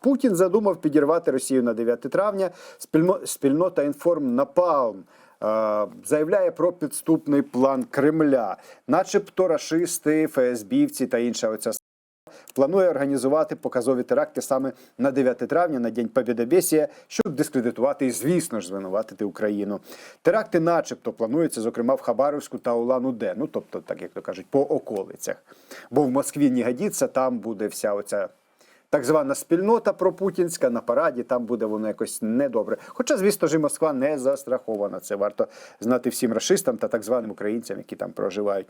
Путін задумав підірвати Росію на 9 травня. Спільно- Спільнота інформ Напалм. е, Заявляє про підступний план Кремля, начебто рашисти, ФСБівці та інша оця планує організувати показові теракти саме на 9 травня, на День Побєдобєсія, щоб дискредитувати і, звісно ж, звинуватити Україну. Теракти, начебто, плануються, зокрема, в Хабаровську та Улан-Удэ, ну тобто, так як то кажуть, по околицях. Бо в Москві не годиться, там буде вся оця. Так звана спільнота пропутінська на параді, там буде воно якось недобре. Хоча, звісно ж, Москва не застрахована. Це варто знати всім расистам та так званим українцям, які там проживають.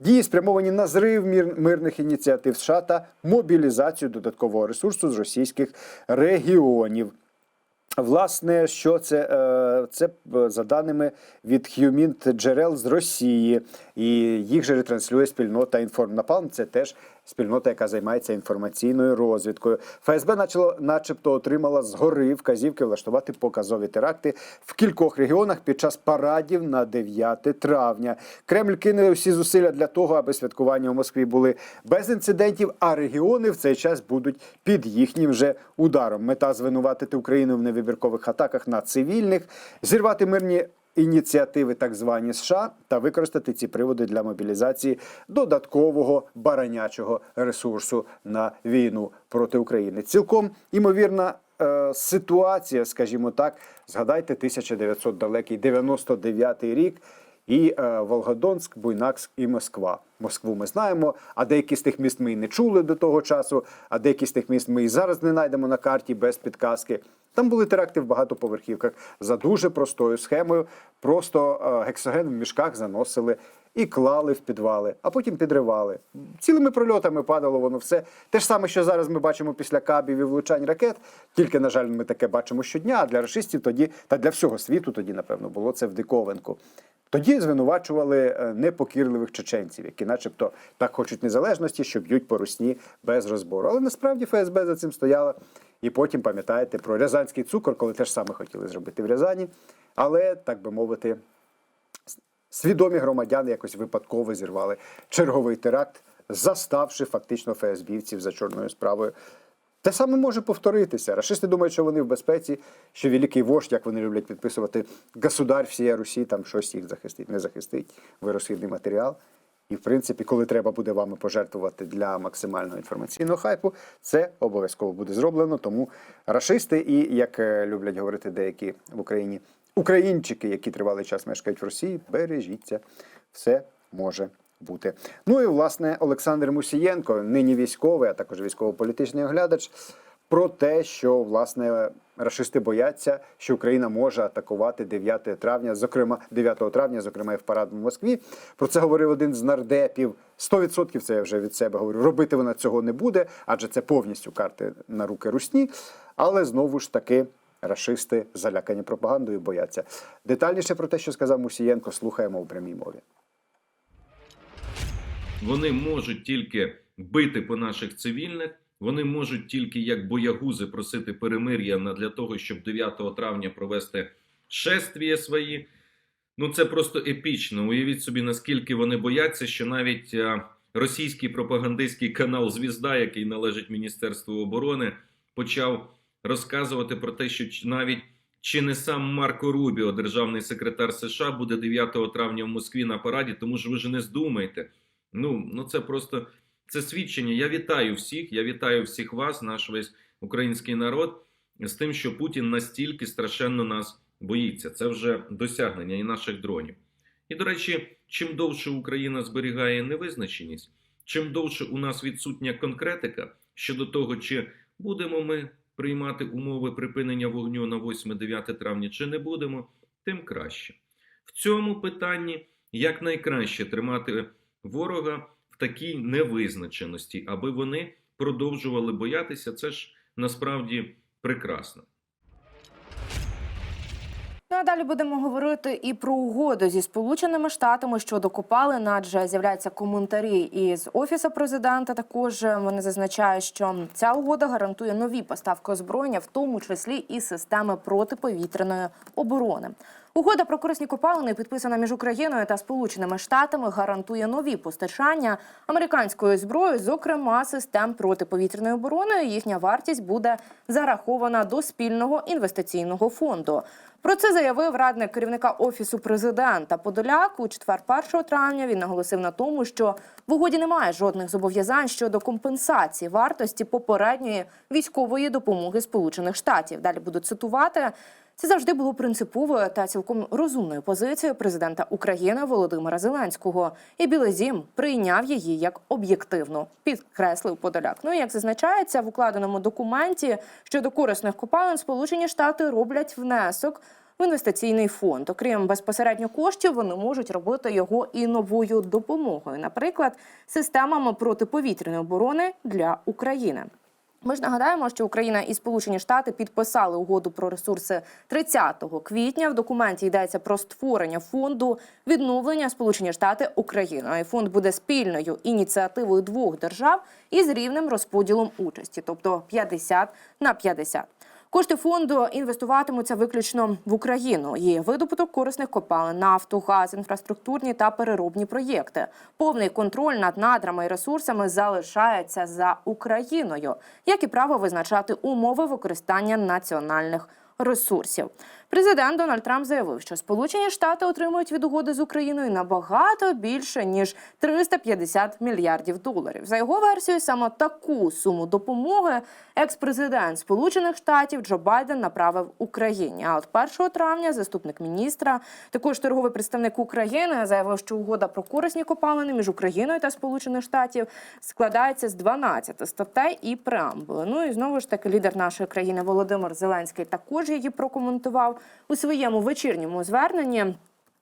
Дії спрямовані на зрив мирних ініціатив США та мобілізацію додаткового ресурсу з російських регіонів. Власне, що це? Це е, за даними від Х'юмінт джерел з Росії, і їх же ретранслює спільнота Інформнапалм. Це теж спільнота, яка займається інформаційною розвідкою. ФСБ начало, начебто, отримала згори вказівки влаштувати показові теракти в кількох регіонах під час парадів на 9 травня. Кремль кине усі зусилля для того, аби святкування у Москві були без інцидентів, а регіони в цей час будуть під їхнім же ударом. Мета звинуватити Україну в невибіркових атаках на цивільних, зірвати мирні. Ініціативи так звані США та використати ці приводи для мобілізації додаткового баранячого ресурсу на війну проти України. Цілком імовірна е, ситуація, скажімо так. Згадайте 1900 далекий 99 рік. І е, Волгодонськ, Буйнакськ і Москва. Москву ми знаємо, а деякі з тих міст ми і не чули до того часу, а деякі з тих міст ми і зараз не знайдемо на карті без підказки. Там були теракти в багатоповерхівках за дуже простою схемою. Просто е, гексоген в мішках заносили і клали в підвали, а потім підривали. Цілими прольотами падало воно все. Те ж саме, що зараз ми бачимо після кабів і влучань ракет. Тільки, на жаль, ми таке бачимо щодня. А для рашистів тоді та для всього світу тоді, напевно, було це в диковинку. Тоді звинувачували е, непокірливих чеченців, які, начебто, так хочуть незалежності, що б'ють по русні без розбору. Але насправді ФСБ за цим стояла. І потім пам'ятаєте про рязанський цукор, коли теж саме хотіли зробити в Рязані. Але, так би мовити, свідомі громадяни якось випадково зірвали черговий теракт, заставши фактично ФСБівців за чорною справою. Те саме може повторитися. Рашисти думають, що вони в безпеці, що великий вождь, як вони люблять підписувати, государь всієї Русі, там щось їх захистить, не захистить, виросхідний матеріал. І, в принципі, коли треба буде вами пожертвувати для максимального інформаційного хайпу, це обов'язково буде зроблено. Тому рашисти і, як е, люблять говорити деякі в Україні, українчики, які тривалий час мешкають в Росії, бережіться, все може бути. Ну і власне Олександр Мусієнко, нині військовий, а також військово-політичний оглядач, про те, що власне рашисти бояться, що Україна може атакувати 9 травня, зокрема 9 травня, зокрема і в парад в Москві. Про це говорив один з нардепів. 100% це я вже від себе говорю. Робити вона цього не буде, адже це повністю карти на руки русні. Але знову ж таки. Рашисти залякані пропагандою бояться. Детальніше про те, що сказав Мусієнко, слухаємо у прямій мові. Вони можуть тільки бити по наших цивільних. Вони можуть тільки як боягузи просити перемир'я для того, щоб 9 травня провести шествія свої. Ну це просто епічно. Уявіть собі, наскільки вони бояться, що навіть е, російський пропагандистський канал Звізда, який належить Міністерству оборони, почав розказувати про те, що навіть чи не сам Марко Рубіо, державний секретар США, буде 9 травня в Москві на параді, тому що ви ж не здумайте. Ну, ну це просто це свідчення. Я вітаю всіх. Я вітаю всіх вас, наш весь український народ, з тим, що Путін настільки страшенно нас боїться. Це вже досягнення і наших дронів. І до речі, чим довше Україна зберігає невизначеність, чим довше у нас відсутня конкретика щодо того, чи будемо ми приймати умови припинення вогню на 8-9 травня, чи не будемо, тим краще. В цьому питанні якнайкраще тримати ворога такій невизначеності, аби вони продовжували боятися. Це ж насправді прекрасно. Ну а далі будемо говорити і про угоду зі сполученими штатами щодо копалин, адже з'являються коментарі із офісу президента. Також вони зазначають, що ця угода гарантує нові поставки озброєння, в тому числі і системи протиповітряної оборони. Угода про корисні копалини, підписана між Україною та Сполученими Штатами, гарантує нові постачання американської зброї, зокрема систем протиповітряної оборони. Їхня вартість буде зарахована до спільного інвестиційного фонду. Про це заявив радник керівника офісу президента Подоляк у четвер 1 травня. Він наголосив на тому, що в угоді немає жодних зобов'язань щодо компенсації вартості попередньої військової допомоги Сполучених Штатів. Далі буду цитувати. Це завжди було принциповою та цілком розумною позицією президента України Володимира Зеленського. І Білезім прийняв її як об'єктивну, підкреслив Подоляк. Ну і як зазначається в укладеному документі щодо корисних копалин, Сполучені Штати роблять внесок в інвестиційний фонд. Окрім безпосередньо коштів, вони можуть робити його і новою допомогою, наприклад, системами протиповітряної оборони для України. Ми ж нагадаємо, що Україна і Сполучені Штати підписали угоду про ресурси 30 квітня. В документі йдеться про створення фонду відновлення Сполучені Штати Україна. І фонд буде спільною ініціативою двох держав із рівним розподілом участі, тобто 50 на 50. Кошти фонду інвестуватимуться виключно в Україну. Є видобуток корисних копалин, нафту, газ, інфраструктурні та переробні проєкти. Повний контроль над надрами і ресурсами залишається за Україною, як і право визначати умови використання національних ресурсів. Президент Дональд Трамп заявив, що Сполучені Штати отримують від угоди з Україною набагато більше ніж 350 мільярдів доларів. За його версією, саме таку суму допомоги екс-президент Сполучених Штатів Джо Байден направив Україні. А от 1 травня заступник міністра, також торговий представник України, заявив, що угода про корисні копалини між Україною та Сполучених Штатів складається з 12 статей і преамбули. Ну і знову ж таки лідер нашої країни Володимир Зеленський також її прокоментував у своєму вечірньому зверненні.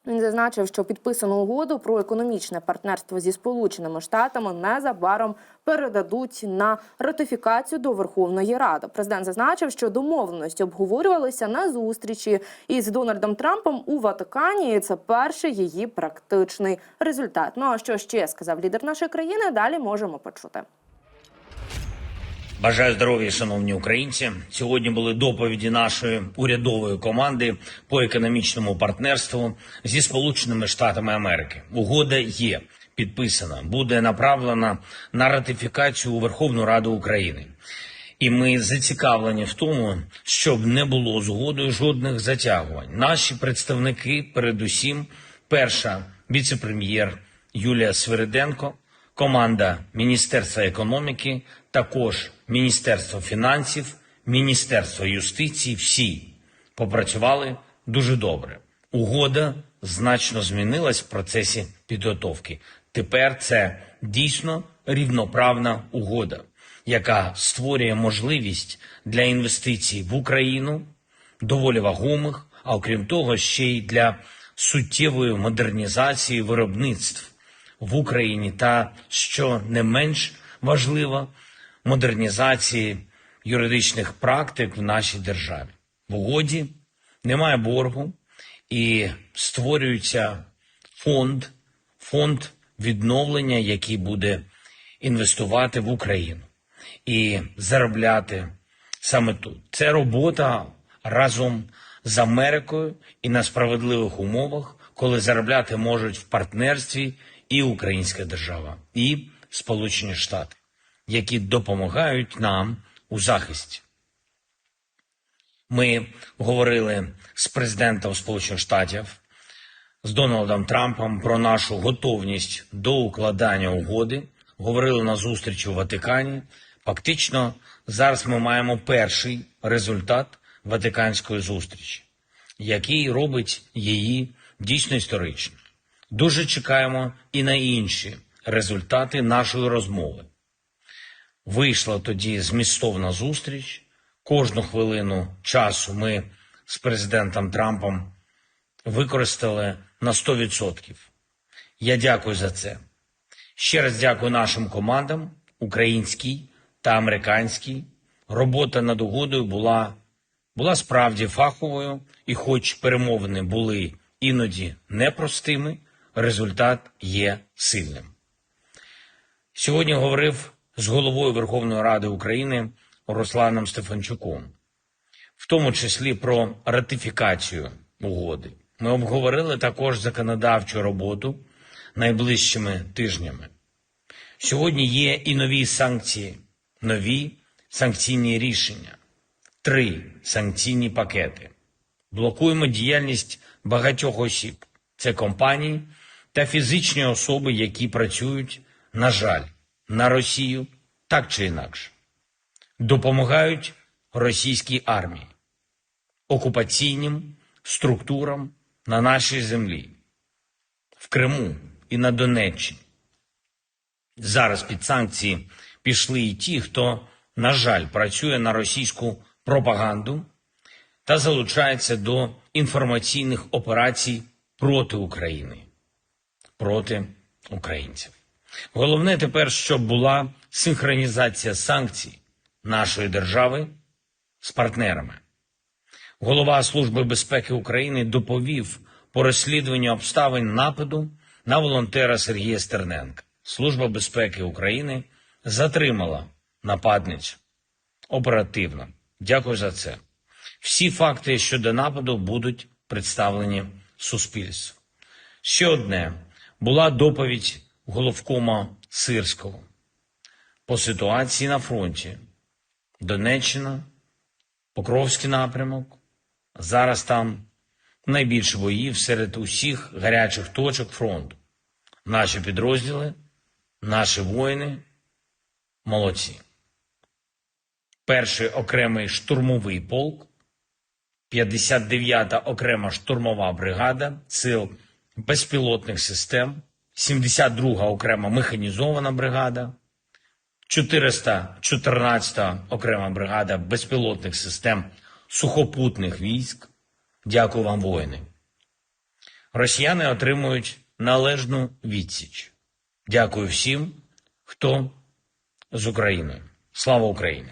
Він зазначив, що підписану угоду про економічне партнерство зі Сполученими Штатами незабаром передадуть на ратифікацію до Верховної Ради. Президент зазначив, що домовленості обговорювалися на зустрічі із Дональдом Трампом у Ватикані. І це перший її практичний результат. Ну а що ще сказав лідер нашої країни? Далі можемо почути. Бажаю здоров'я, шановні українці. Сьогодні були доповіді нашої урядової команди по економічному партнерству зі Сполученими Штатами Америки. Угода є підписана, буде направлена на ратифікацію у Верховну Раду України. І ми зацікавлені в тому, щоб не було згодою жодних затягувань. Наші представники, передусім, перша віце-прем'єр Юлія Свириденко, команда Міністерства економіки, також Міністерство фінансів, Міністерство юстиції, всі попрацювали дуже добре. Угода значно змінилась в процесі підготовки. Тепер це дійсно рівноправна угода, яка створює можливість для інвестицій в Україну, доволі вагомих, а окрім того, ще й для суттєвої модернізації виробництв в Україні та, що не менш важливо, модернізації юридичних практик в нашій державі. В угоді немає боргу і створюється фонд, фонд відновлення, який буде інвестувати в Україну і заробляти саме тут. Це робота разом з Америкою і на справедливих умовах, коли заробляти можуть в партнерстві і Українська держава, і Сполучені Штати, які допомагають нам у захисті. Ми говорили з президентом Сполучених Штатів, з Дональдом Трампом про нашу готовність до укладання угоди. Говорили на зустрічі у Ватикані. Фактично, зараз ми маємо перший результат Ватиканської зустрічі, який робить її дійсно історичною. Дуже чекаємо і на інші результати нашої розмови. Вийшла тоді змістовна зустріч. Кожну хвилину часу ми з президентом Трампом використали на 100%. Я дякую за це. Ще раз дякую нашим командам, українській та американській. Робота над угодою була, була справді фаховою, і хоч перемовини були іноді непростими, результат є сильним. Сьогодні говорив з головою Верховної Ради України Русланом Стефанчуком, в тому числі про ратифікацію угоди. Ми обговорили також законодавчу роботу найближчими тижнями. Сьогодні є і нові санкції, нові санкційні рішення, три санкційні пакети. Блокуємо діяльність багатьох осіб. Це компанії та фізичні особи, які працюють, на жаль, на Росію так чи інакше. Допомагають російській армії, окупаційним структурам на нашій землі, в Криму і на Донеччині. Зараз під санкції пішли і ті, хто, на жаль, працює на російську пропаганду та залучається до інформаційних операцій проти України, проти українців. Головне тепер, щоб була синхронізація санкцій нашої держави з партнерами. Голова Служби безпеки України доповів по розслідуванню обставин нападу на волонтера Сергія Стерненка. Служба безпеки України затримала нападницю оперативно. Дякую за це. Всі факти щодо нападу будуть представлені суспільству. Ще одне була доповідь головкома Сирського по ситуації на фронті. Донеччина, Покровський напрямок. Зараз там найбільше боїв серед усіх гарячих точок фронту. Наші підрозділи, наші воїни молодці. Перший окремий штурмовий полк, 59-та окрема штурмова бригада сил безпілотних систем, 72-га окрема механізована бригада, 414-та окрема бригада безпілотних систем сухопутних військ. Дякую вам, воїни. Росіяни отримують належну відсіч. Дякую всім, хто з Україною. Слава Україні!